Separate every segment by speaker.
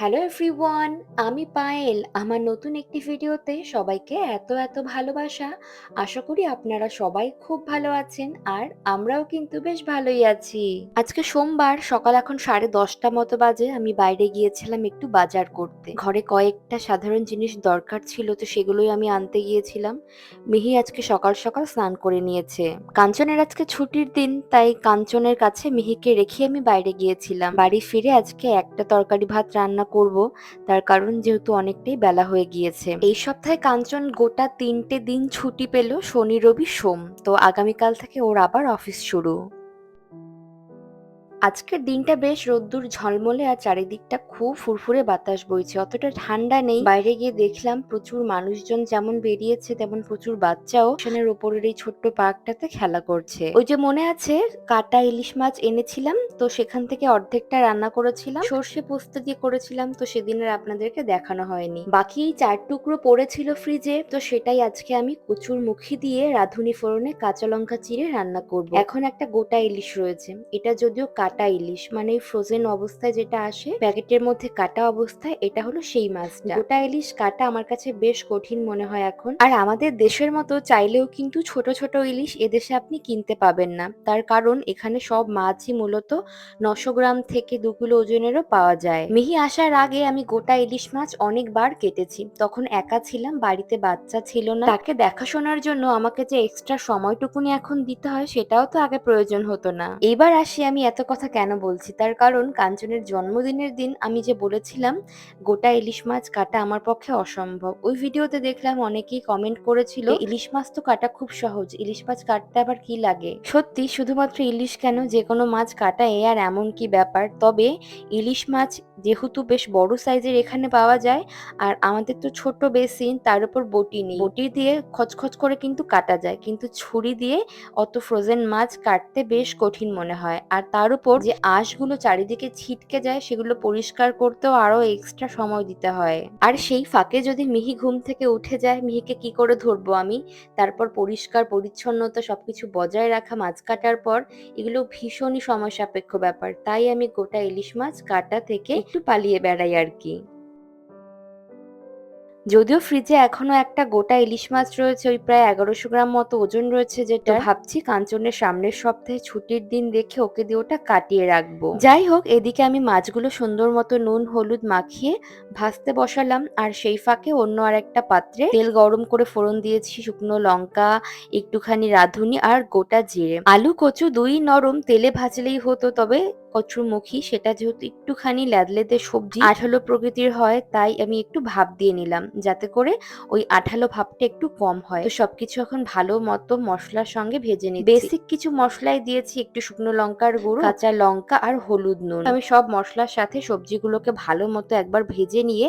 Speaker 1: Hello everyone আমি পায়েল। আমার নতুন একটি ভিডিওতে সবাইকে এত এত ভালোবাসা। আশা করি আপনারা সবাই খুব ভালো আছেন আর আমরাও কিন্তু বেশ ভালোই আছি। আজকে সোমবার, সকাল এখন সাড়ে দশটা মতো বাজে। আমি বাইরে গিয়েছিলাম একটু বাজার করতে। ঘরে কয়েকটা সাধারণ জিনিস দরকার ছিল, তো সেগুলোই আমি আনতে গিয়েছিলাম। মিহি আজকে সকাল সকাল স্নান করে নিয়েছে। কাঞ্চনের আজকে ছুটির দিন, তাই কাঞ্চনের কাছে মিহিকে রেখে আমি বাইরে গিয়েছিলাম। বাড়ি ফিরে আজকে একটা তরকারি ভাত রান্না করব। তার কারণ যেহেতু অনেকটাই বেলা হয়ে গিয়েছে। এই সপ্তাহে কাঞ্চন গোটা তিনটে দিন ছুটি পেল শনি, রবি, সোম। তো আগামীকাল থেকে ওর আবার অফিস শুরু। আজকের দিনটা বেশ রোদ্দুর ঝলমলে আর চারিদিকটা খুব ফুরফুরে বাতাস বইছে। অতটা ঠান্ডা নেই। বাইরে গিয়ে দেখলাম প্রচুর মানুষজন যেমন বেরিয়েছে, তেমন প্রচুর বাচ্চাও স্টেশনের ওপরের এই ছোট্ট পার্কটাতে খেলা করছে। ওই যে মনে আছে, কাটা ইলিশ মাছ এনেছিলাম, তো সেখান থেকে অর্ধেকটা রান্না করেছিলাম। সর্ষে পোস্ত দিয়ে করেছিলাম, তো সেদিনের আপনাদেরকে দেখানো হয়নি। বাকি চার টুকরো পড়েছিল ফ্রিজে, তো সেটাই আজকে আমি কচুর মুখি দিয়ে রাঁধুনি ফোড়নে কাঁচা লঙ্কা চিড়ে রান্না করব। এখন একটা গোটা ইলিশ রয়েছে। এটা যদিও কাটা ইলিশ মানে ফ্রোজেন অবস্থায় যেটা আসে, প্যাকেটের মধ্যে কাটা অবস্থায়, এটা হলো সেই মাছটা। গোটা ইলিশ কাটা আমার কাছে বেশ কঠিন মনে হয় এখন। আর আমাদের দেশের মতো চাইলেও কিন্তু ছোট ছোট ইলিশ এদেশে আপনি কিনতে পাবেন না। তার কারণ এখানে সব মাছই মূলত নশো গ্রাম থেকে দু কিলো ওজনেরও পাওয়া যায়। মিহি আসার আগে আমি গোটা ইলিশ মাছ অনেকবার কেটেছি। তখন একা ছিলাম, বাড়িতে বাচ্চা ছিল না। তাকে দেখাশোনার জন্য আমাকে যে এক্সট্রা সময়টুকুনি এখন দিতে হয়, সেটাও তো আগে প্রয়োজন হতো না। এবার আসি আমি এত কথা কেন বলছি? তার কারণ কাঞ্চনের জন্মদিনের দিন আমি যে বলেছিলাম গোটা ইলিশ মাছ কাটা আমার পক্ষে অসম্ভব। ওই ভিডিওতে দেখলাম অনেকেই কমেন্ট করেছিল ইলিশ মাছ তো কাটা খুব সহজ ইলিশ মাছ কাটতে আবার কি লাগে? সত্যি শুধুমাত্র ইলিশ কেন যে কোনো মাছ কাটা এ আর এমন কি ব্যাপার? তবে ইলিশ মাছ যেহেতু বেশ বড় সাইজের এখানে পাওয়া যায় আর আমাদের তো ছোট বেসিন তার উপর বটি নেই। বটি দিয়ে খচখচ করে কিন্তু কাটা যায় কিন্তু ছুরি দিয়ে অত ফ্রোজেন মাছ কাটতে বেশ কঠিন মনে হয়। আর তার উপর যে আঁশগুলো চারিদিকে ছিটকে যায় সেগুলো পরিষ্কার করতেও আরও এক্সট্রা সময় দিতে হয়। আর সেই ফাঁকে যদি মিহি ঘুম থেকে উঠে যায় মিহিকে কি করে ধরবো আমি? তারপর পরিষ্কার পরিচ্ছন্নতা সবকিছু বজায় রাখা মাছ কাটার পর এগুলো ভীষণই সময় সাপেক্ষ ব্যাপার। তাই আমি গোটা ইলিশ মাছ কাটা থেকে একটু পালিয়ে বেড়াই আর কি। যদিও ফ্রিজে এখনও একটা গোটা ইলিশ মাছ রয়েছে ওই প্রায় এগারোশো গ্রাম মতো ওজন রয়েছে যেটা। ভাবছি কাঞ্চনের সামনের সপ্তাহে ছুটির দিন দেখে ওকে দিয়ে ওটা কাটিয়ে রাখব। যাই হোক এদিকে আমি মাছগুলো সুন্দর মতো নুন হলুদ মাখিয়ে ভাজতে বসালাম আর সেই ফাঁকে অন্য আর একটা পাত্রে তেল গরম করে ফোড়ন দিয়েছি শুকনো লঙ্কা একটুখানি রাঁধুনি আর গোটা জিরে। আলু কচু দুই নরম তেলে ভাজলেই হতো তবে কচুরমুখী, সেটা যেহেতু একটুখানি ল্যাদলেদে সবজি, আঠালো প্রকৃতির হয়, তাই আমি একটু ভাপ দিয়ে নিলাম, যাতে করে ওই আঠালো ভাবটা একটু কম হয়। তো সবকিছু এখন ভালো মতো মশলার সঙ্গে ভেজে নিই বেসিক কিছু মশলাই দিয়েছি, একটু শুকনো লঙ্কার গুঁড়ো, কাঁচা লঙ্কা আর হলুদ নুন। আমি সব মশলার সাথে সবজিগুলোকে ভালো মতো একবার ভেজে নিয়ে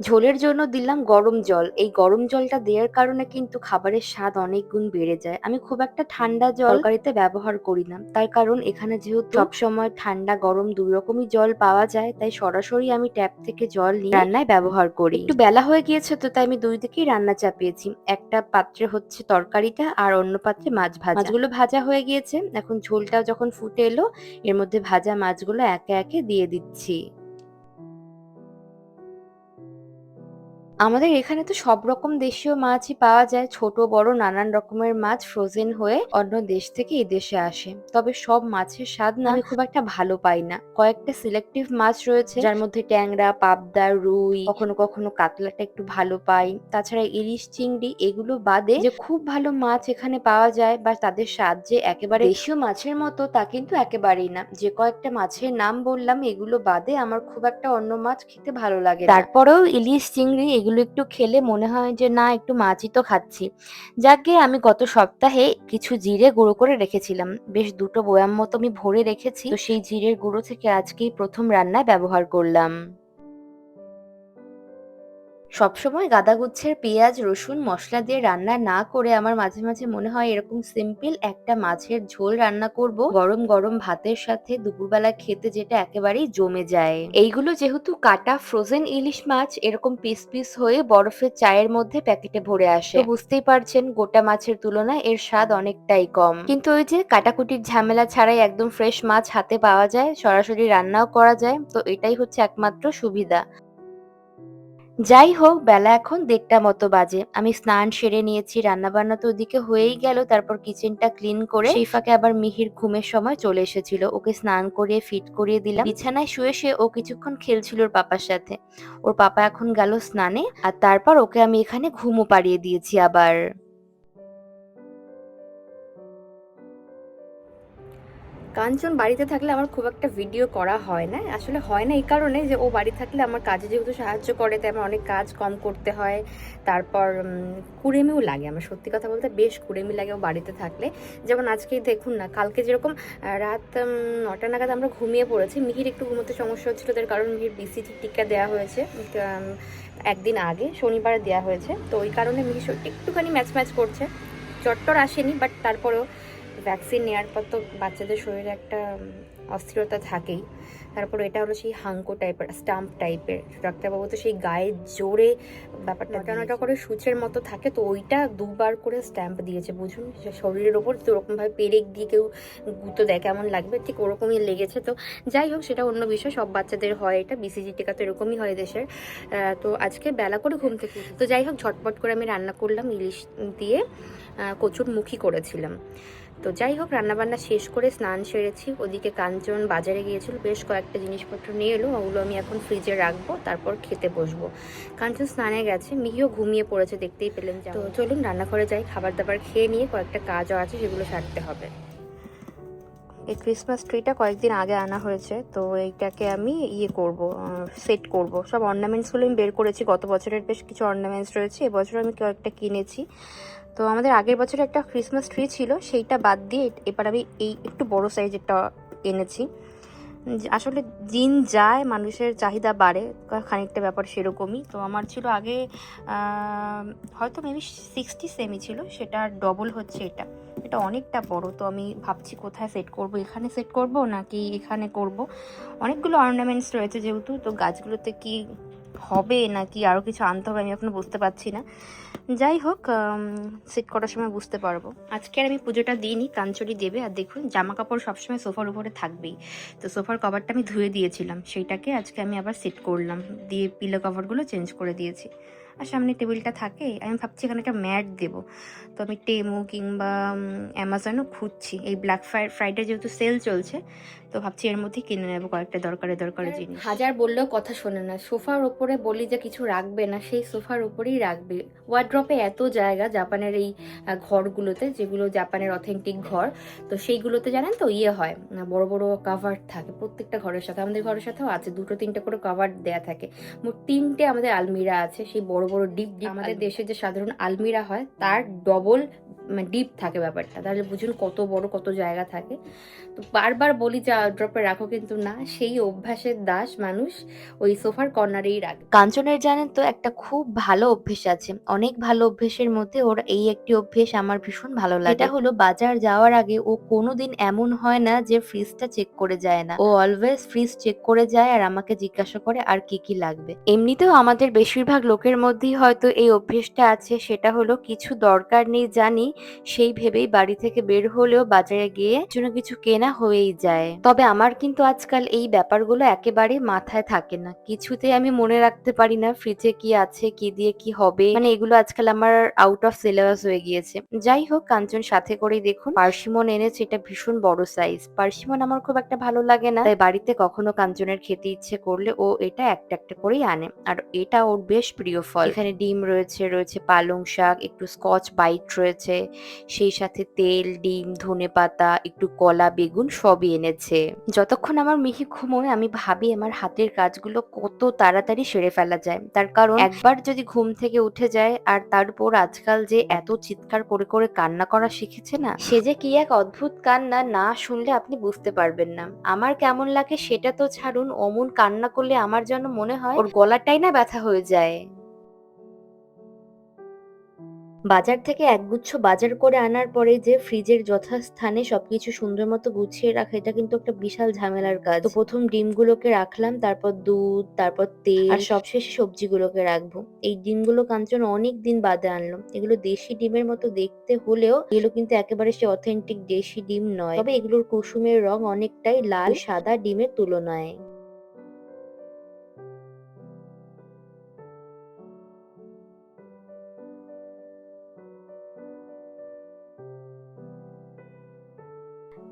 Speaker 1: ঝোলের জন্য দিলাম গরম জল। এই গরম জলটা দেওয়ার কারণে কিন্তু খাবারের স্বাদ অনেক গুণ বেড়ে যায়। আমি খুব একটা ঠান্ডা জল তরকারিতে ব্যবহার করি না। তার কারণ এখানে যেহেতু সবসময় ঠান্ডা, গরম দুই রকমই জল পাওয়া যায়, তাই সরাসরি আমি ট্যাপ থেকে জল নিয়ে রান্নায় ব্যবহার করি। একটু বেলা হয়ে গিয়েছে তো তাই আমি দুই দিকেই রান্না চাপিয়েছি। একটা পাত্রে হচ্ছে তরকারিটা আর অন্য পাত্রে মাছ ভাজা। মাছগুলো ভাজা হয়ে গিয়েছে। এখন ঝোলটা যখন ফুটে এলো, এর মধ্যে ভাজা মাছগুলো একে একে দিয়ে দিচ্ছি। আমাদের এখানে তো সব রকম দেশীয় মাছই পাওয়া যায়। ছোট বড় নানান রকমের মাছ ফ্রোজেন হয়ে অন্য দেশ থেকে এই দেশে আসে। তবে সব মাছের স্বাদ না আমি খুব একটা ভালো পাই না। কয়েকটা সিলেক্টিভ মাছ রয়েছে যার মধ্যে ট্যাংরা পাবদা রুই কখনো কখনো কাতলাটা একটু ভালো পাই। তাছাড়া ইলিশ চিংড়ি এগুলো বাদে যে খুব ভালো মাছ এখানে পাওয়া যায় বা তাদের স্বাদ যে একেবারে দেশীয় মাছের মতো তা কিন্তু একেবারেই না। যে কয়েকটা মাছের নাম বললাম এগুলো বাদে আমার খুব একটা অন্য মাছ খেতে ভালো লাগে তারপরেও ইলিশ চিংড়ি এগুলো একটু খেলে মনে হয় যে, না, একটু মাছই তো খাচ্ছি। যাকে আমি গত সপ্তাহে কিছু জিরে গুঁড়ো করে রেখেছিলাম। বেশ দুটো বয়াম মতো আমি ভরে রেখেছি। তো সেই জিরের গুঁড়ো থেকে আজকেই প্রথম রান্নায় ব্যবহার করলাম।
Speaker 2: সবসময় গাদাগুচ্ছের পেঁয়াজ, রসুন, মশলা দিয়ে রান্না না করে আমার মাঝে, মাঝে মনে হয় এরকম সিম্পল একটা মাছের ঝোল রান্না করব। গরম, গরম ভাতের সাথে দুপুরবেলা খেতে যেটা একেবারেই জমে যায়। এইগুলো যেহেতু কাটা ফ্রোজেন ইলিশ মাছ এরকম পিস, পিস হয়ে বরফের চায়ের মধ্যে প্যাকেটে ভরে আসে। বুঝতেই পারছেন গোটা মাছের তুলনায় এর স্বাদ অনেকটাই কম। কিন্তু ওই যে কাটাকুটির ঝামেলা ছাড়াই একদম ফ্রেশ মাছ হাতে পাওয়া যায়, সরাসরি রান্নাও করা যায়। তো এটাই হচ্ছে একমাত্র সুবিধা। যাই হোক, বেলা এখন দেড়টা মতো বাজে। আমি স্নান সেরে নিয়েছি রান্না বান্না তো ওদিকে হয়েই গেল, তারপর কিচেনটা ক্লিন করে সেই ফাঁকে আবার মিহির ঘুমের সময় চলে এসেছিল। ওকে স্নান করিয়ে ফিট করিয়ে দিলাম। বিছানায় শুয়ে শুয়ে ও কিছুক্ষণ খেলছিল ওর পাপার সাথে। ওর পাপা এখন গেল স্নানে, আর তারপর ওকে আমি এখানে ঘুমও পাড়িয়ে দিয়েছি আবার। কাঞ্চন বাড়িতে থাকলে আমার খুব একটা ভিডিও করা হয় না। আসলে হয় না এই কারণে যে ও বাড়ি থাকলে আমার কাজে যেহেতু সাহায্য করে, তাই আমার অনেক কাজ কম করতে হয়। তারপর কুড়েমিও লাগে। আমার সত্যি কথা বলতে বেশ কুড়েমি লাগে ও বাড়িতে থাকলে। যেমন আজকেই দেখুন না, কালকে যেরকম রাত নটা নাগাদ আমরা ঘুমিয়ে পড়েছি। মিহির একটু ঘুমোতে সমস্যা হচ্ছিল, তার কারণ মিহির বিসিটি টিকা দেওয়া হয়েছে। একদিন আগে, শনিবার দেওয়া হয়েছে। তো ওই কারণে মিহির একটুখানি ম্যাচ ম্যাচ করছে। চট্টর আসেনি বাট তারপরেও ভ্যাকসিন নেওয়ার পর তো বাচ্চাদের শরীরে একটা অস্থিরতা থাকেই। তারপর এটা হলো সেই হাঙ্কো টাইপের স্টাম্প টাইপের ডাক্তারবাবু তো সেই গায়ে জোরে ব্যাপারটা নটা নটা করে সূচের মতো থাকে তো ওইটা দুবার করে স্ট্যাম্প দিয়েছে বুঝুন? শরীরের ওপর তো ওরকমভাবে পেরেক দিয়ে কেউ গুঁতো দেয় কেমন লাগবে? ঠিক ওরকমই লেগেছে তো যাই হোক সেটা অন্য বিষয় সব বাচ্চাদের হয় এটা বিসিজি টিকা তো এরকমই হয় দেশের। তো আজকে বেলা করে ঘুম থেকে তো যাই হোক ঝটপট করে আমি রান্না করলাম ইলিশ দিয়ে কচুর মুখী করেছিলাম। তো যাই হোক রান্নাবান্না শেষ করে স্নান সেরেছি। ওদিকে কাঞ্চন বাজারে গিয়েছিল বেশ কয়েকটা জিনিসপত্র নিয়ে এলো ওগুলো আমি এখন ফ্রিজে রাখব তারপর খেতে বসবো। কাঞ্চন স্নানে গেছে মিহিও ঘুমিয়ে পড়েছে দেখতেই পেলেন তো চলুন রান্নাঘরে যাই খাবার দাবার খেয়ে নিয়ে কয়েকটা কাজও আছে সেগুলো সারতে হবে। এই ক্রিসমাস ট্রিটা কয়েকদিন আগে আনা হয়েছে, তো এইটাকে আমি ইয়ে করব সেট করব। সব অর্নামেন্টসগুলো আমি বের করেছি, গত বছরের বেশ কিছু অর্নামেন্টস রয়েছে এবছর আমি কয়েকটা কিনেছি। তো আমাদের আগের বছর একটা ক্রিসমাস ট্রি ছিল, সেইটা বাদ দিয়ে এবার আমি এই একটু বড় সাইজেরটা এনেছি। আসলে দিন যায়, মানুষের চাহিদা বাড়ে খানিকটা ব্যাপার সেরকমই। তো আমার ছিল আগে হয়তো মেবি সিক্সটি সেমি ছিল, সেটা ডবল হচ্ছে এটা। এটা অনেকটা বড়, তো আমি ভাবছি কোথায় সেট করব, এখানে সেট করব নাকি এখানে করব? অনেকগুলো অর্নামেন্টস রয়েছে যেহেতু, তো গাছগুলোতে কি হবে নাকি আরও কিছু আনতে হবে আমি এখনও বুঝতে পারছি না। যাই হোক সেট করার সময় বুঝতে পারব। আজকে আর আমি পুজোটা দিইনি কাঞ্চলি দেবে। আর দেখুন জামা কাপড় সবসময় সোফার উপরে থাকবেই। তো সোফার কভারটা আমি ধুয়ে দিয়েছিলাম, সেইটাকে আজকে আমি আবার সেট করলাম। দিয়ে পিলো কভারগুলো চেঞ্জ করে দিয়েছি। আর সামনে টেবিলটা থাকে আমি ভাবছি এখানে একটা ম্যাট দেবো। তো আমি টেমু কিংবা অ্যামাজনও খুঁজছি। এই ব্ল্যাক ফ্রাইডে যেহেতু সেল চলছে তো ভাবছি এর মধ্যেই কিনে নেব কয়েকটা দরকারে দরকারি হ্যাঁ, জিনিস। হাজার বললেও কথা শোনে না। সোফার ওপরে বলি যে কিছু রাখবে না সেই সোফার ওপরেই রাখবে। ওয়ার্ড্রপে এত জায়গা জাপানের এই ঘরগুলোতে যেগুলো জাপানের অথেন্টিক ঘর তো সেইগুলোতে জানেন তো ইয়ে হয় বড় বড় কাভার থাকে প্রত্যেকটা ঘরের সাথে। আমাদের ঘরের সাথেও আছে দুটো তিনটে করে কাভার দেয়া থাকে। মোট তিনটে আমাদের আলমিরা আছে সেই বড় বড় ডিপ ডিপ আমাদের দেশে যে সাধারণ আলমিরা হয় তার ডবল ডিপ থাকে ব্যাপারটা। তাহলে বুঝুন কত বড় কত জায়গা থাকে। তো বারবার বলি যে ড্রপে রাখো কিন্তু না সেই অভ্যাসের দাস মানুষ ওই সোফার কর্নারেই রাখে। কাঞ্চনের জানেন তো একটা খুব ভালো অভ্যেস আছে। অনেক ভালো অভ্যেসের মধ্যে ওর এই একটি অভ্যেস আমার ভীষণ ভালো লাগে। এটা হলো বাজার যাওয়ার আগে ও কোনোদিন এমন হয় না যে ফ্রিজটা চেক করে যায় না। ও অলওয়েজ ফ্রিজ চেক করে যায় আর আমাকে জিজ্ঞাসা করে আর কি কি লাগবে। এমনিতেও আমাদের বেশিরভাগ লোকের মধ্যেই হয়তো এই অভ্যেসটা আছে। সেটা হলো কিছু দরকার নেই জানি। সেই ভেবেই বাড়ি থেকে বের হলেও বাজারে গিয়ে জন্য কিছু কেনা হয়েই যায়। তবে আমার কিন্তু আজকাল এই ব্যাপারগুলো একেবারে মাথায় থাকে না। কিছুতে আমি মনে রাখতে পারি না ফ্রিজে কি আছে, কি দিয়ে কি হবে। মানে এগুলো আজকাল আমার আউট অফ সিলেবাস হয়ে গিয়েছে। যাই হোক, কাঞ্চন সাথে করেই দেখুন। পার্সিমন এনেছে, এটা ভীষণ বড় সাইজ পার্সিমন আমার খুব একটা ভালো লাগে না। তাই বাড়িতে কখনো কাঞ্চনের খেতে ইচ্ছে করলে ও এটা একটা একটা করেই আনে। আর এটা ওর বেশ প্রিয় ফল। এখানে ডিম রয়েছে রয়েছে পালং শাক, একটু স্কচ বাইট রয়েছে। সেই সাথে তেল, ডিম, ধনে পাতা, একটু কলা, বেগুন সবই এনেছে। যতক্ষণ আমার মিহি ঘুমোয়, আমি ভাবি আমার হাতের কাজগুলো কত তাড়াতাড়ি সেরে ফেলা যায়। তার কারণ, একবার যদি ঘুম থেকে উঠে যায়, আর তারপর আজকাল যে এত চিৎকার করে করে কান্না করা শিখেছে না, সে যে কি এক অদ্ভুত কান্না না শুনলে আপনি বুঝতে পারবেন না। আমার কেমন লাগে সেটা তো ছাড়ুন, অমন কান্না করলে আমার যেন মনে হয়, ওর গলাটাই না ব্যথা হয়ে যায়।
Speaker 1: বাজার থেকে একগুচ্ছ বাজার করে আনার পরে যে ফ্রিজের যথাস্থানে সবকিছু সুন্দর মতো গুছিয়ে রাখা, এটা কিন্তু একটা বিশাল ঝামেলার কাজ। তো প্রথম ডিমগুলোকে রাখলাম, তারপর দুধ, তারপর তেল আর সবশেষে সবজিগুলোকে রাখব। এই ডিমগুলো কাঞ্চন অনেক দিন বাদে আনলো। এগুলো দেশি ডিমের মতো দেখতে হলেও এগুলো কিন্তু একেবারে সে অথেন্টিক দেশি ডিম নয়। তবে এগুলোর কুসুমের রং অনেকটাই লাল, সাদা ডিমের তুলনায়।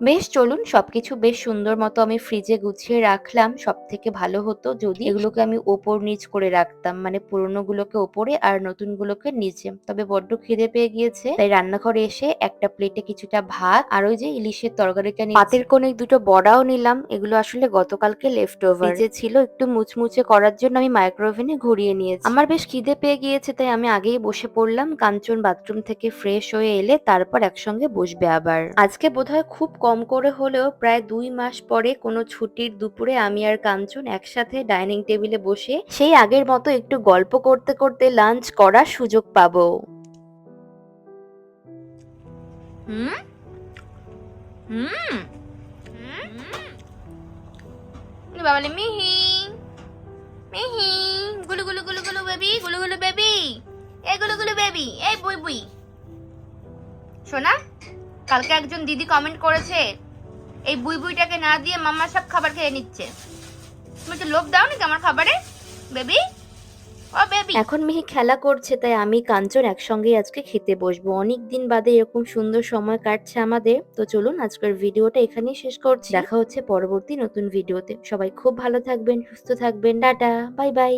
Speaker 1: বেশ, চলুন সবকিছু বেশ সুন্দর মতো আমি ফ্রিজে গুছিয়ে রাখলাম। সব থেকে ভালো হতো যদি এগুলোকে আমি ওপর নিচ করে রাখতাম মানে পুরোনো গুলোকে ওপরে আর নতুন গুলোকে নিচে। তবে বড্ড খিদে পেয়ে গিয়েছে, তাই রান্নাঘরে এসে একটা প্লেটে কিছুটা ভাত আর ওই যে ইলিশের তরকারিটা পাতের কোণে দুটো বড়াও নিলাম, এগুলো আসলে গতকালকে লেফট ওভার যে ছিল একটু মুচমুচে করার জন্য আমি মাইক্রোওভেনে ঘুরিয়ে নিয়েছি। আমার বেশ খিদে পেয়ে গিয়েছে, তাই আমি আগেই বসে পড়লাম, কাঞ্চন বাথরুম থেকে ফ্রেশ হয়ে এলে তারপর একসঙ্গে বসবে আবার। আজকে বোধহয় খুব কম করে হলেও প্রায় দুই মাস পরে কোনো ছুটির দুপুরে আমি আর কাঞ্চন একসাথে ডাইনিং টেবিলে বসে সেই আগের মতো একটু গল্প করতে করতে লাঞ্চ করার সুযোগ পাবো। হুম? হুম? মিহি মিহি, গুলু গুলু গুলু গুলু বেবি, গুলু গুলু বেবি, এই গুলু গুলু বেবি, এই বুই বুই। শোনা? কালকে একজন দিদি কমেন্ট করেছে, এই বুই বুইটাকে না দিয়ে মাম্মা সব খাবার খেয়ে নিচ্ছে। তুমি একটু লোভ দাও নাকি আমার খাবারে বেবি। এখন মিহি খেলা করছে, তাই আমি কাঞ্চন একসঙ্গে আজকে খেতে বসবো। অনেক দিন বাদে এরকম সুন্দর সময় কাটছে আমাদের। তো চলুন, আজকের ভিডিওটা এখানেই শেষ করছি। দেখা হচ্ছে পরবর্তী নতুন ভিডিওতে। সবাই খুব ভালো থাকবেন, সুস্থ থাকবেন। Tata, bye bye.